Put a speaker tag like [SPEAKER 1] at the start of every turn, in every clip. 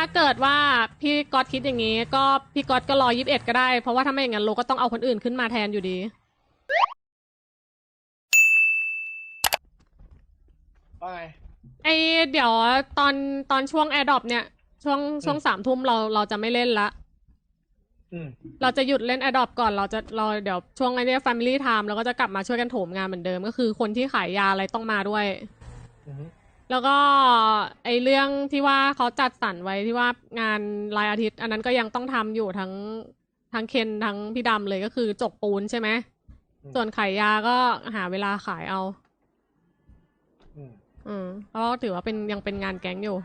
[SPEAKER 1] ถ้าเกิดว่าพี่ก๊อตคิดอย่างนี้ ก็พี่ก๊อตก็รอยี่สิบเอ็ดก็ได้ เพราะว่าถ้าไม่อย่างนั้นโลก็ต้องเอาคนอื่นขึ้นมาแทนอยู่ดี
[SPEAKER 2] ว่าไง
[SPEAKER 1] ไอเดี๋ยวตอนตอนช่วงแอร์ดรอปเนี่ย ช่วงช่วงสามทุ่มเราเราจะไม่เล่นละ
[SPEAKER 2] อืม
[SPEAKER 1] เราจะหยุดเล่นแอร์ดรอปก่อนเราจะเราเดี๋ยวช่วงไอเนี้ย Family Time เราก็จะกลับมาช่วยกันโถมงานเหมือนเดิม ก็คือคนที่ขายยาอะไรต้องมาด้วย
[SPEAKER 2] อือฮึ
[SPEAKER 1] แล้วก็ไอเรื่องที่ว่าเขาจัดสรรไว้ที่ว่างานรายอาทิตย์ อันนั้นก็ยังต้องทำอยู่ทั้งทั้งเคนทั้งพี่ดำเลยก็คือจกปูนใช่ไหมส่วนขายยาก็หาเวลาขายเอา
[SPEAKER 2] อืม
[SPEAKER 1] อืมเพราะถือว่าเป็นยังเป็นงานแก๊งอยู่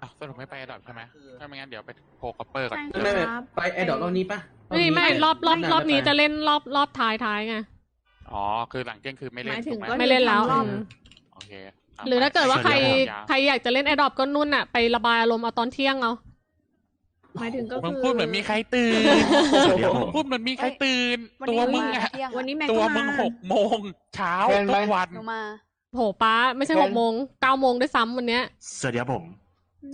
[SPEAKER 3] อะสรุปไม่ไปดอทใช่ไหมถ้าไม่งั้นเดี๋ยวไปโพคอปเปอร์ก่อน
[SPEAKER 4] ใช่
[SPEAKER 3] เดี๋ยว
[SPEAKER 4] ค
[SPEAKER 5] ไม่
[SPEAKER 4] รับ
[SPEAKER 5] ไม่ไปไอดอลรอบนี้ปะ
[SPEAKER 1] ไม่ไม่รอบรอบรอบนี้จะเล่นรอบรอบท้ายท้ายไง
[SPEAKER 3] อ๋อคือหลังเที่ยงคืนไม่เล่น
[SPEAKER 4] หมายถึง
[SPEAKER 3] ถูกไหม
[SPEAKER 4] ก็
[SPEAKER 1] ไม่เล่นแล้ว
[SPEAKER 4] รอบ
[SPEAKER 1] อืม
[SPEAKER 3] โอเคะ
[SPEAKER 1] หรือถ้าเกิดว่าใคร
[SPEAKER 3] เดี๋ยว
[SPEAKER 1] ใครอยากจะเล่นแอดดอปก็นุ่นอะไประบายอารมณ์เอาตอนเที่ยงเอา
[SPEAKER 4] หมายถึงก็
[SPEAKER 3] มึง
[SPEAKER 4] คือ
[SPEAKER 3] พูดเหมือนมีใครตื่น
[SPEAKER 5] เดี๋ยวผม
[SPEAKER 3] พูดเหมือนมีใครตื่น
[SPEAKER 6] วัน
[SPEAKER 3] ตัว
[SPEAKER 6] นี้
[SPEAKER 3] มึง
[SPEAKER 6] มา
[SPEAKER 3] อะ
[SPEAKER 6] เที่ยง
[SPEAKER 4] วันนี้แม็ก
[SPEAKER 3] ตัว
[SPEAKER 4] ก็
[SPEAKER 3] มึง
[SPEAKER 4] มา
[SPEAKER 3] หกโมงเช้า
[SPEAKER 2] แฟนไหม
[SPEAKER 3] ทุกวัน
[SPEAKER 6] หนูมา
[SPEAKER 1] โหป้าไม่ใช่หกโมงเก้าโมงด้วยซ้ำวันเนี้ย
[SPEAKER 7] สวัสดีครับผม
[SPEAKER 4] อื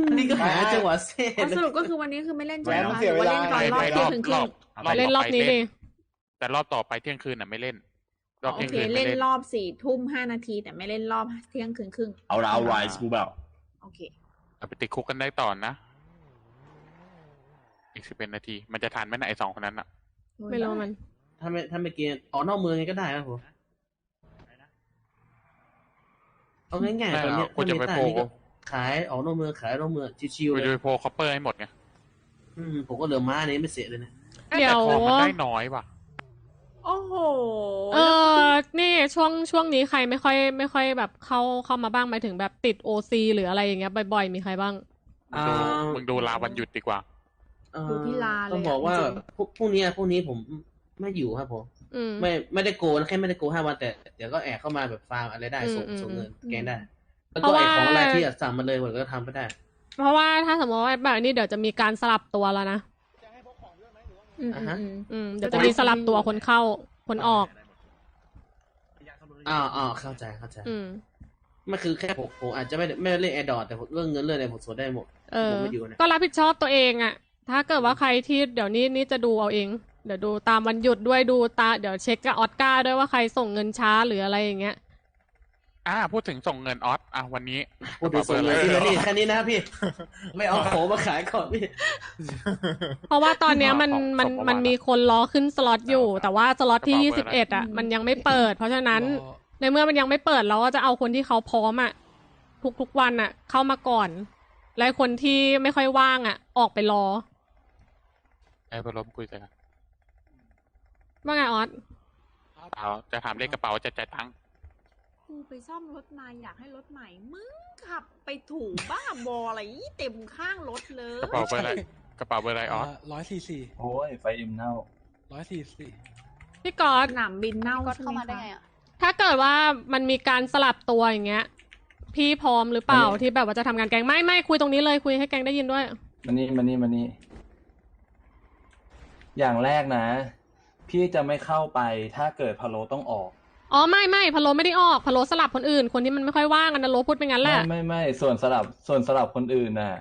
[SPEAKER 4] ม
[SPEAKER 5] นี่ก็หาจังหวะเซ่
[SPEAKER 4] อ๋อสรุปก็คือวันนี้คือไม่เล่นใช่ไหม
[SPEAKER 2] แหวน
[SPEAKER 4] คะ
[SPEAKER 2] เสี
[SPEAKER 4] ห
[SPEAKER 2] ย
[SPEAKER 4] รือ
[SPEAKER 2] เว
[SPEAKER 4] ว่า
[SPEAKER 2] ลา
[SPEAKER 4] เล่นตอนรอบ
[SPEAKER 3] ไป
[SPEAKER 4] เที่ยงคืนครึ่ง
[SPEAKER 1] เล่นรอบนี้ดิ
[SPEAKER 3] แต่รอบต่อไปเที่ยงคืนน่ะไม่เล่น รอบ
[SPEAKER 4] โอ
[SPEAKER 3] เที่ยง
[SPEAKER 4] เค
[SPEAKER 3] คืนไม่
[SPEAKER 4] เล่น
[SPEAKER 3] เล่น
[SPEAKER 4] รอบสี่ทุ่มห้านาที แต่ไม่เล่นรอบเที่ยงคืนครึ่ง
[SPEAKER 7] เอาละเอาไรส์กูแบบ
[SPEAKER 4] โอเค
[SPEAKER 3] เอาไปติดคุกกันได้ต่อนะ อีกสิบเป็นนาที มันจะทันไหมนะไอสองคนนั้นอะ
[SPEAKER 1] ไม่รู้มัน
[SPEAKER 5] ถ้าไม่ถ้าไม่เกียร์ออกนอกเมืองไงก็ได้ครับผมเอาง่ายๆตอนเนี้ย
[SPEAKER 3] กูจะไป
[SPEAKER 5] ถ้า
[SPEAKER 3] โพ
[SPEAKER 5] มีใต้นี่ก็ขายออกนอกเมืองขายนอกเมืองชิวๆ
[SPEAKER 3] กู
[SPEAKER 5] เล
[SPEAKER 3] จะ
[SPEAKER 5] ย
[SPEAKER 3] ไปโพคอปเปอร์ให้หมดไง
[SPEAKER 5] อืมผมก็เหลือม้านี้ไม่เสียเลยนะ
[SPEAKER 1] เดี๋ยว
[SPEAKER 3] แต่ของมันได้น้อยว่ะ
[SPEAKER 4] โอ้โห
[SPEAKER 1] เออนี่ช่วงช่วงนี้ใครไม่ค่อย ไม่ค่อยแบบเข้าเข้ามาบ้างหมายถึงแบบติดโอซีหรืออะไรอย่างเงี้ยบ่อยๆ มีใครบ้าง
[SPEAKER 5] อ่า
[SPEAKER 3] มึงดูลาวันหยุดดีกว่า
[SPEAKER 5] เอ่อ
[SPEAKER 4] ดูที่ลาเลย
[SPEAKER 5] ต้องบอกว่า
[SPEAKER 4] จริง
[SPEAKER 5] พวกพวกเนี้ยพวกนี้ผมไม่อยู่ครับผม
[SPEAKER 1] อืม
[SPEAKER 5] ไม่ไม่ได้โกนแค่ไม่ได้โกห้าวันแต่เดี๋ยวก็แอบเข้ามาแบบฟาร์มอะไรได้ส่ง
[SPEAKER 1] อืม
[SPEAKER 5] ส่งเงิน
[SPEAKER 1] อืม
[SPEAKER 5] แกงได้แล้ว
[SPEAKER 1] เพ
[SPEAKER 5] ก็
[SPEAKER 1] ราะ
[SPEAKER 5] ไอ้
[SPEAKER 1] ว่า
[SPEAKER 5] ของอะไรที่อยากสั่งมาเลยผมก็ทำไปได้
[SPEAKER 1] เพราะว่าถ้าสมมติว่าแบบนี้เดี๋ยวจะมีการสลับตัวแล้วนะ
[SPEAKER 4] อืมอืมอืม
[SPEAKER 1] อืมเดี๋ยวจะมีสลับตัวคนเข้าคนออก
[SPEAKER 5] อ่าอ่าเข้าใจเข้าใจ
[SPEAKER 1] อืม
[SPEAKER 5] มันคือแค่ผมผมอาจจะไม่ได้ไม่ได้เล่นแอร์ดอแต่ผมเรื่องเงินเรื่องอะไรผมสวดได้หมด
[SPEAKER 1] เออ
[SPEAKER 5] ผมไม่อยู่นะ
[SPEAKER 1] ก็รับผิดชอบตัวเองอะถ้าเกิดว่าใครที่เดี๋ยวนี้นี่จะดูเอาเอง เดี๋ยวดูตามวันหยุดด้วยดูตา เดี๋ยวเช็คกับออสการ์ด้วยว่าใครส่งเงินช้าหรืออะไรอย่างเงี้ย
[SPEAKER 3] อ่าพูดถึงส่งเงินออสอะวันนี้
[SPEAKER 5] พูดถึงส่งเงินที่แล้วนี่แค่นี้นะพี่ ไม่เอาของมาขายก่อนพี่
[SPEAKER 1] เพราะว่าตอนเนี้ยมัน
[SPEAKER 3] ของ
[SPEAKER 1] มัน
[SPEAKER 3] ของ
[SPEAKER 1] มันมีคนรอขึ้นสล็อตอยู่ แต่ว่าสล็อตที่
[SPEAKER 3] กระ
[SPEAKER 1] ยี่
[SPEAKER 3] เป๋า
[SPEAKER 1] สิบ
[SPEAKER 3] เบอ
[SPEAKER 1] เอ็
[SPEAKER 3] ร์
[SPEAKER 1] ด
[SPEAKER 3] อะไร
[SPEAKER 1] อะมันยังไม่เปิด เพราะฉะนั้น ในเมื่อมันยังไม่เปิดเราก็จะเอาคนที่เขาพร้อมอะทุกทุกๆวันอะเข้ามาก่อน และคนที่ไม่ค่อยว่างอะออกไปรอ
[SPEAKER 3] ไอ้พลมคุยกัน
[SPEAKER 1] ว่าไงออส
[SPEAKER 3] เอาจะถามเลขกระเป๋าจะจ่ายตังค์
[SPEAKER 4] กูไปซ่อมรถมาอยากให้รถใหม่ มึงขับไปถูบ้าบออะไรเต็มข้างรถเล
[SPEAKER 3] กระเป๋าเบอร์อะไรกระเป๋าเบอร์อะไรออส
[SPEAKER 8] ร้อยสี่สี่
[SPEAKER 7] โอ้ยไฟเอ็มเน่า
[SPEAKER 8] ร้อยสี่สี่
[SPEAKER 1] พี่กอ
[SPEAKER 4] ส
[SPEAKER 1] ต
[SPEAKER 4] นามบินเน่า
[SPEAKER 6] ก็
[SPEAKER 4] ใช่ไห
[SPEAKER 6] เข้ามมา
[SPEAKER 4] คะ
[SPEAKER 6] ได้ไงอะ
[SPEAKER 1] ถ้าเกิดว่ามันมีการสลับตัวอย่างเงี้ย พี่พร้อมหรือเปล่า
[SPEAKER 7] อันนี้
[SPEAKER 1] ที่แบบว่าจะทำงานแกงไม่ไม่คุยตรงนี้เลยคุยให้แกงได้ยินด้วย
[SPEAKER 7] มันนี่มันนี่มันนี่อย่างแรกนะ พี่จะไม่เข้าไปถ้าเกิดพะโลต้องออก
[SPEAKER 1] อ๋อไม่ไม่พะโลไม่ได้ออกพะโลสลับคนอื่น คนที่มันไม่ค่อยว่างอันนั้นโลพูดไปงั้นแห
[SPEAKER 7] ไม่
[SPEAKER 1] ละ
[SPEAKER 7] ไม่ไม่ส่วนสลับส่วนสลับคนอื่นน่ะ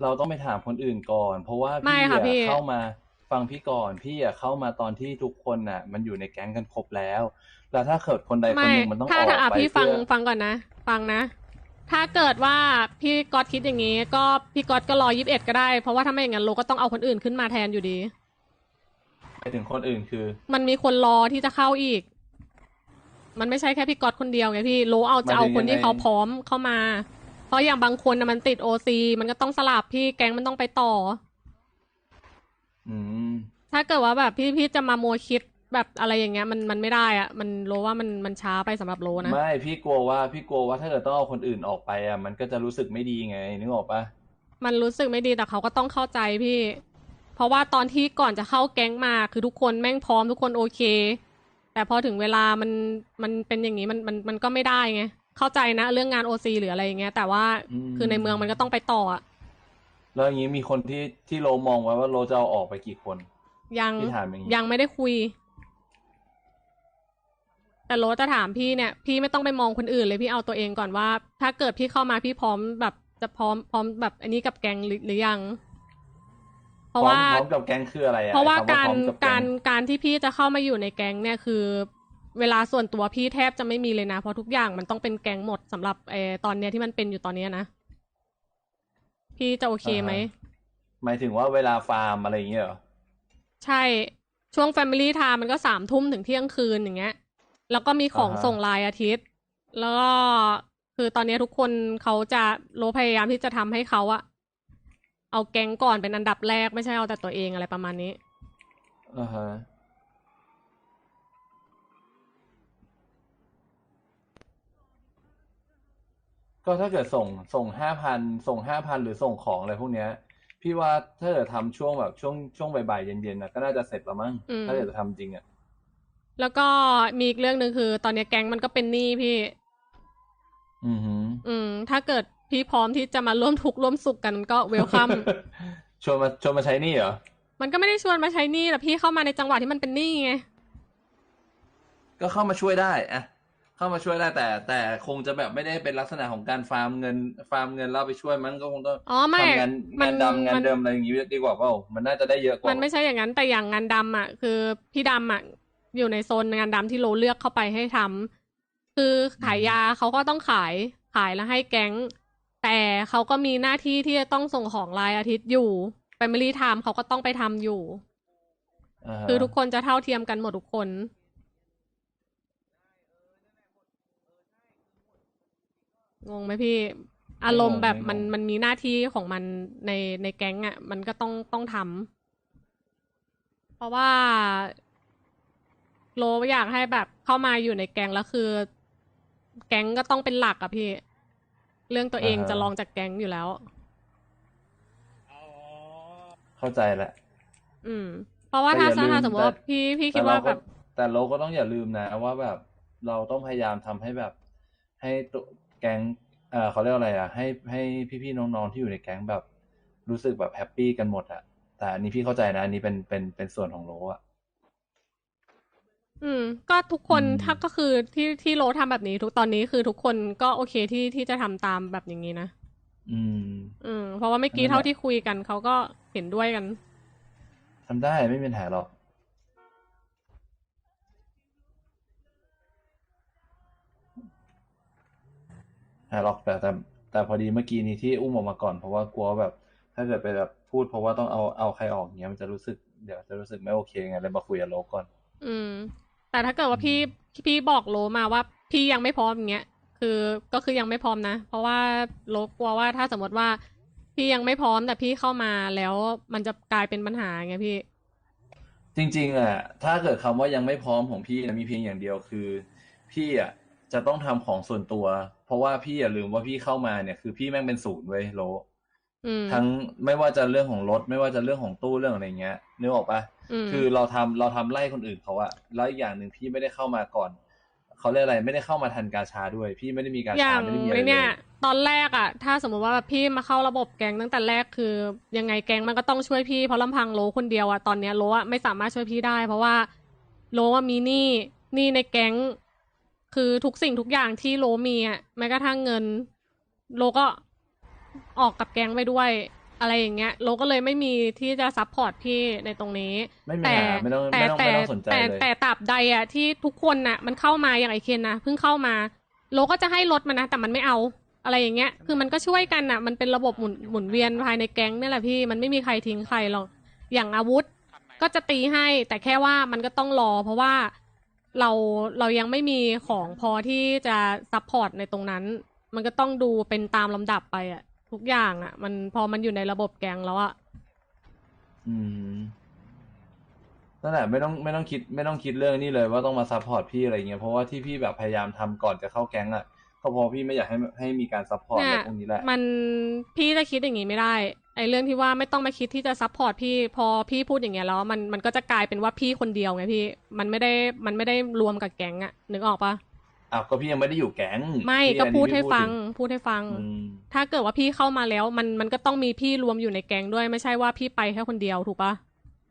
[SPEAKER 7] เราต้องไปถามคนอื่นก่อน เพราะว่า
[SPEAKER 1] ไม่
[SPEAKER 7] พี่
[SPEAKER 1] ค่ะ
[SPEAKER 7] อะ
[SPEAKER 1] พี่
[SPEAKER 7] เข้ามาฟังพี่ก่อนพี่อะเข้ามาตอนที่ทุกคนน่ะ มันอยู่ในแก๊งกันครบแล้ว แล้วถ้าเกิดคนใดคน
[SPEAKER 1] ไม่
[SPEAKER 7] หนึ่งมันต้องอ
[SPEAKER 1] ถ้า
[SPEAKER 7] อก
[SPEAKER 1] ถ้าอะ
[SPEAKER 7] ไป
[SPEAKER 1] พี่ฟัง
[SPEAKER 7] เพื่อ
[SPEAKER 1] ฟังก่อนนะ ฟังนะ ถ้าเกิดว่าพี่ก๊อตคิดอย่างนี้ ก็พี่ก๊อตก็รอยี่สิบเอ็ดก็ได้ เพราะว่าถ้าไม่อย่างนั้นโลก็ต้องเอาคนอื่นขึ้นมาแทนอยู่ดี
[SPEAKER 7] ไปถึงคนอื่นคือ
[SPEAKER 1] มันมีคนรอที่จะเข้าอีก มันไม่ใช่แค่พี่ก๊อตคนเดียวไงพี่โลเอาจะเอาคนที่เขาพร้อมเข้ามา เพราะอย่างบางคนนะมันติดโอซีมันก็ต้องสลับพี่แก๊งมันต้องไปต่อ
[SPEAKER 7] อืม
[SPEAKER 1] ถ้าเกิดว่าแบบพี่พี่จะมาโมวคิดแบบอะไรอย่างเงี้ย มันมันไม่ได้อะมันโลว่ามันมันช้าไปสำหรับโลนะ
[SPEAKER 7] ไม่พี่กลัวว่าพี่กลัวว่าถ้าเกิดต้องเอาคนอื่นออกไปอะมันก็จะรู้สึกไม่ดีไงนึกออกปะ
[SPEAKER 1] มันรู้สึกไม่ดีแต่เขาก็ต้องเข้าใจพี่ เพราะว่าตอนที่ก่อนจะเข้าแก๊งมาคือทุกคนแม่งพร้อมทุกคนโอเค แต่พอถึงเวลามันมันเป็นอย่างนี้มันมันมันก็ไม่ได้ไงเข้าใจนะเรื่องงานโอซีหรืออะไรอย่างเงี้ย แต่ว่าคือในเมืองมันก็ต้องไปต่ออะ
[SPEAKER 7] แล้วอย่างนี้มีคนที่ที่โลมองไว้ว่าโลจะเอาออกไปกี่คน
[SPEAKER 1] ยัง
[SPEAKER 7] พี่ถามอย่างนี้
[SPEAKER 1] ยังไม่ได้คุย แต่โรสจะถามพี่เนี่ย พี่ไม่ต้องไปมองคนอื่นเลยพี่เอาตัวเองก่อนว่า ถ้าเกิดพี่เข้ามาพี่พร้อมแบบจะพร้อมพร้อมแบบอันนี้กับแก๊งหรือหรือยัง เพ
[SPEAKER 7] พร้อ
[SPEAKER 1] ราะ
[SPEAKER 7] ม
[SPEAKER 1] ว่า
[SPEAKER 7] พร้อมกับแก๊งคืออะไรอะ
[SPEAKER 1] เพราะว่า
[SPEAKER 7] ไอ้คำ
[SPEAKER 1] การ
[SPEAKER 7] พอมบแกา
[SPEAKER 1] รการที่ พี่จะเข้ามาอยู่ในแก๊งเนี่ยคือ เวลาส่วนตัวพี่แทบจะไม่มีเลยนะ เพราะทุกอย่างมันต้องเป็นแก๊งหมดสำหรับเออตอนเนี้ยที่มันเป็นอยู่ตอนเนี้ยนะ พี่จะโอเคไหม
[SPEAKER 7] หมายถึงว่าเวลาฟาร์มอะไรอย่างเงี้ยเหรอ
[SPEAKER 1] ใช่ช่วง Family Time มันก็สามทุ่มถึงเที่ยงคืนอย่างเงี้ย แล้วก็มีของ
[SPEAKER 7] อ่าฮะ
[SPEAKER 1] ส่งรายอาทิตย์ แล้วก็คือตอนนี้ทุกคนเขาจะโลพยายามที่จะทำให้เขาอะเอาแก๊งก่อนเป็นอันดับแรกไม่ใช่เอาแต่ตัวเองอะไรประมาณนี้
[SPEAKER 7] อ่าฮะ ก็ถ้าเกิดส่งส่งห้าพันส่งห้าพันหรือส่งของอะไรพวกเนี้ย พี่ว่าถ้าเกิดทำช่วงแบบช่วงช่วงบ่ายๆเย็นๆนะก็น่าจะเสร็จแล้วมั้ง
[SPEAKER 1] อืม
[SPEAKER 7] ถ้าเกิดจะทำจริงอะ
[SPEAKER 1] แล้วก็มีอีกเรื่องหนึ่งคือ ตอนนี้แก๊งมันก็เป็นหนี้พี่
[SPEAKER 7] อือหือ
[SPEAKER 1] อืม ถ้าเกิดพี่พร้อมที่จะมาร่วมทุกข์ร่วมสุขกันก็เวลคัม
[SPEAKER 7] ชวนมาชวนมาใช้หนี่เหรอ
[SPEAKER 1] มันก็ไม่ได้ชวนมาใช้หนี้แต่พี่เข้ามาในจังหวะที่มันเป็นหนี้ไง
[SPEAKER 7] ก็เข้ามาช่วยได้อะ เข้ามาช่วยได้แต่ แต่คงจะแบบไม่ได้เป็นลักษณะของการฟาร์มเงินฟาร์มเงินแล้วเอาไปช่วยมันก็คงต้อง
[SPEAKER 1] อ๋อไม่
[SPEAKER 7] ทำงาน
[SPEAKER 1] มั
[SPEAKER 7] งานนดำงาน
[SPEAKER 1] มัน
[SPEAKER 7] เดิมอะไรอย่างงี้ดีกว่าเปล่ามันน่าจะได้เยอะกว่า
[SPEAKER 1] มันไม่ใช่อย่างนั้นแต่อย่างงานดำอะ คือพี่ดำอะอยู่ในโซนงานดำที่โลเลือกเข้าไปให้ทำคือขายยาเขาก็ต้องขายขายแล้วให้แก๊ง แต่เขาก็มีหน้าที่ที่จะต้องส่งของรายอาทิตย์อยู่ Family Time เขาก็ต้องไปทำอยู่า
[SPEAKER 7] ฮะ
[SPEAKER 1] คือทุกคนจะเท่าเทียมกันหมดทุกคน งงไหมพี่ อารมณ์แบบมันมันมีหน้าที่ของมันในในแก๊งอะ มันก็ต้องต้องทำเพราะว่าโลอยากให้แบบเข้ามาอยู่ในแก๊งแล้วคือ แก๊งก็ต้องเป็นหลักอะพี่ เรื่องตัวเองจะรองจากแก๊งอยู่แล้ว
[SPEAKER 2] อ๋อ
[SPEAKER 7] เข้าใจแหละ
[SPEAKER 1] อืม เพราะว่าถ้า
[SPEAKER 7] แต่อย่าลืม
[SPEAKER 1] ถ้าสมมติว่า
[SPEAKER 7] แต่
[SPEAKER 1] พี่พี่คิ
[SPEAKER 7] แต่
[SPEAKER 1] ด
[SPEAKER 7] เรา
[SPEAKER 1] ว่า
[SPEAKER 7] ก็
[SPEAKER 1] แบบ
[SPEAKER 7] แต่เราก็ต้องอย่าลืมนะว่าแบบเราต้องพยายามทำให้แบบ ให้ตัว แก๊งเอ่อเขาเรียกว่าอะไรอะ ให้ให้พี่ๆน้องๆที่อยู่ในแก๊งแบบรู้สึกแบบแฮปปี้กันหมดอะ แต่อันนี้พี่เข้าใจนะอันนี้เป็นเป็นเป็นส่วนของโลอะ
[SPEAKER 1] อืม ก็ทุกคน
[SPEAKER 7] อืม
[SPEAKER 1] ถ้าก็คือที่ที่โลทำแบบนี้ ทุกตอนนี้คือทุกคนก็โอเคที่ที่จะทำตามแบบอย่างนี้นะ
[SPEAKER 7] อืม
[SPEAKER 1] อืมเพราะว่าเมื่อกี้
[SPEAKER 7] นั่นแหละ
[SPEAKER 1] เท่าที่คุยกันเขาก็เห็นด้วยกัน
[SPEAKER 7] ทำได้ไม่มีปัญหาหรอก หาหรอกแต่แต่แต่พอดีเมื่อกี้นี้ที่อุ้มออกมาก่อนเพราะว่ากลัวแบบ ถ้าเกิดไปแบบพูดเพราะว่าต้องเอาเอาใครออกเงี้ยมันจะรู้สึกเดี๋ยวจะรู้สึกไม่โอเคไงเลยมาคุยกับโลกก่อน
[SPEAKER 1] อืม แต่ถ้าเกิดว่าพี่พี่บอกโลมาว่าพี่ยังไม่พร้อมอย่างเงี้ยคือก็คือยังไม่พร้อมนะ เพราะว่าโลกลัวว่าถ้าสมมติว่าพี่ยังไม่พร้อมแต่พี่เข้ามาแล้วมันจะกลายเป็นปัญหาไงพี่
[SPEAKER 7] จริง ๆอะถ้าเกิดคำว่ายังไม่พร้อมของพี่นะมีเพียงอย่างเดียวคือ พี่อะ จะต้องทำของส่วนตัว เพราะว่าพี่อย่าลืมว่าพี่เข้ามาเนี่ยคือพี่แม่งเป็นศูนย์เว้ยโล
[SPEAKER 1] อืม
[SPEAKER 7] ทั้งไม่ว่าจะเรื่องของรถ ไม่ว่าจะเรื่องของตู้เรื่องอะไรเงี้ยนึกออกปะ
[SPEAKER 1] อืม
[SPEAKER 7] คือเราทำเราทำไล่คนอื่นเขาอะแล้วอีกอย่างหนึ่งพี่ไม่ได้เข้ามาก่อนเขาเรียกอะไรไม่ได้เข้ามาทันกาชาด้วย พี่ไม่ได้มีกา
[SPEAKER 1] อ
[SPEAKER 7] ชา
[SPEAKER 1] ย่าง
[SPEAKER 7] ไม่ได้มีอะไร
[SPEAKER 1] ไอ
[SPEAKER 7] เล
[SPEAKER 1] เนี่ย
[SPEAKER 7] ย
[SPEAKER 1] ตอนแรกอะถ้าสมมติว่าแบบพี่มาเข้าระบบแก๊งตั้งแต่แรกคือยังไงแก๊งมันก็ต้องช่วยพี่เพราะลำพังโลคนเดียวอะตอนเนี้ยโลอะไม่สามารถช่วยพี่ได้ เพราะว่าโลอะมีหนี้หนี้ในแก๊ง คือทุกสิ่งทุกอย่างที่โลมีอะแม้กระทั่งเงิน โลก็ออกกับแก๊งไปด้วยอะไรอย่างเงี้ย โลก็เลยไม่มีที่จะซัพพอร์ตพี่ในตรงนี้
[SPEAKER 7] ไม่มี
[SPEAKER 1] แต่
[SPEAKER 7] ปัญหาไม่ต้อง
[SPEAKER 1] แต่
[SPEAKER 7] ไม่ต้อง
[SPEAKER 1] แต่
[SPEAKER 7] ไม่ต้องสนใจ
[SPEAKER 1] แต่
[SPEAKER 7] เลย
[SPEAKER 1] แต่ตราบใดอะที่ทุกคนน่ะ มันเข้ามาอย่างไอเคนนะเพิ่งเข้ามา โลก็จะให้รถมันนะ แต่มันไม่เอาอะไรอย่างเงี้ย คือมันก็ช่วยกันน่ะ มันเป็นระบบหมุนหมุนเวียนภายในแก๊งนี่แหละพี่มันไม่มีใครทิ้งใครหรอกอย่างอาวุธก็จะตีให้ แต่แค่ว่ามันก็ต้องรอ เพราะว่า เราเรายังไม่มีของพอที่จะซัพพอร์ตในตรงนั้น มันก็ต้องดูเป็นตามลำดับไปอะทุกอย่างอะมันพอมันอยู่ในระบบแก๊งแล้วอะ
[SPEAKER 7] อืมนั่นแหละไม่ต้องไม่ต้องคิดไม่ต้องคิดเรื่องนี้เลย ว่าต้องมาซัพพอร์ตพี่อะไรเงี้ยเพราะว่าที่พี่แบบพยายามทำก่อนจะเข้าแก๊งอะก็เพราะพี่ไม่อยากให้ให้มีการซัพพอร์ต
[SPEAKER 1] เนี่
[SPEAKER 7] อะไร
[SPEAKER 1] ย
[SPEAKER 7] พวกนี้แหละ
[SPEAKER 1] มันพี่จะคิดอย่างนี้ไม่ได้ ไอ้เรื่องที่ว่าไม่ต้องมาคิดที่จะซัพพอร์ตพี่พอพี่พูดอย่างเงี้ยแล้วมันมันก็จะกลายเป็นว่าพี่คนเดียวไงพี่ มันไม่ได้มันไม่ได้รวมกับแก๊งอะนึกออกปะ
[SPEAKER 7] อ้าวก็พี่ยังไม่ได้อยู่แก๊ง
[SPEAKER 1] ไม่
[SPEAKER 7] พี่
[SPEAKER 1] ก็
[SPEAKER 7] อันนี้
[SPEAKER 1] พูด
[SPEAKER 7] พี่
[SPEAKER 1] ให้ฟัง
[SPEAKER 7] ถึ
[SPEAKER 1] พูดให้ฟัง
[SPEAKER 7] อืม
[SPEAKER 1] ถ้าเกิดว่าพี่เข้ามาแล้ว มันมันก็ต้องมีพี่รวมอยู่ในแก๊งด้วยไม่ใช่ว่าพี่ไปแค่คนเดียวถูกปะ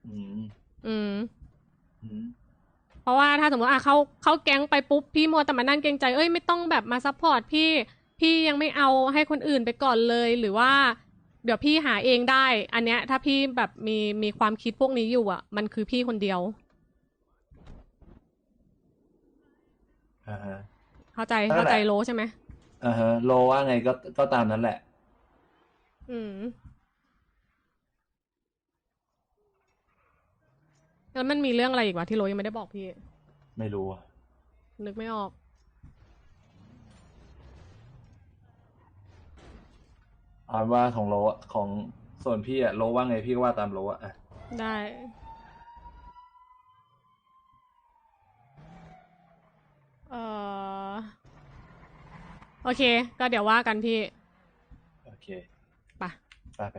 [SPEAKER 7] อืม
[SPEAKER 1] อืม
[SPEAKER 7] อืม
[SPEAKER 1] เพราะว่าถ้าสมมติอะเข้าเข้าแก๊งไปปุ๊บพี่มัวแต่มานั่งเกรงใจเอ้ยไม่ต้องแบบมาซัพพอร์ตพี่พี่ยังไม่เอาให้คนอื่นไปก่อนเลยหรือว่า เดี๋ยวพี่หาเองได้ อันเนี้ย ถ้าพี่แบบมีมีความคิดพวกนี้อยู่อะ มันคือพี่คนเดียว
[SPEAKER 7] อ่าฮะ
[SPEAKER 1] เข้าใจ
[SPEAKER 7] นั่นแหละ
[SPEAKER 1] เข้าใจโลใช่ไหม
[SPEAKER 7] อ่าฮะโลว่าไงก็ก็ตามนั้นแหละ
[SPEAKER 1] อืม แล้วมันมีเรื่องอะไรอีกวะที่โรยังไม่ได้บอกพี่
[SPEAKER 7] ไม่รู้อะ
[SPEAKER 1] นึกไม่ออก
[SPEAKER 7] เอาเป็นว่าของโลอะของส่วนพี่อะโลว่าไงพี่ก็ว่าตามโลอะอะ
[SPEAKER 1] ได้ เอ่อโอเค ก็เดี๋ยวว่ากันพี่
[SPEAKER 7] โอเค
[SPEAKER 1] ไป
[SPEAKER 7] ไปไป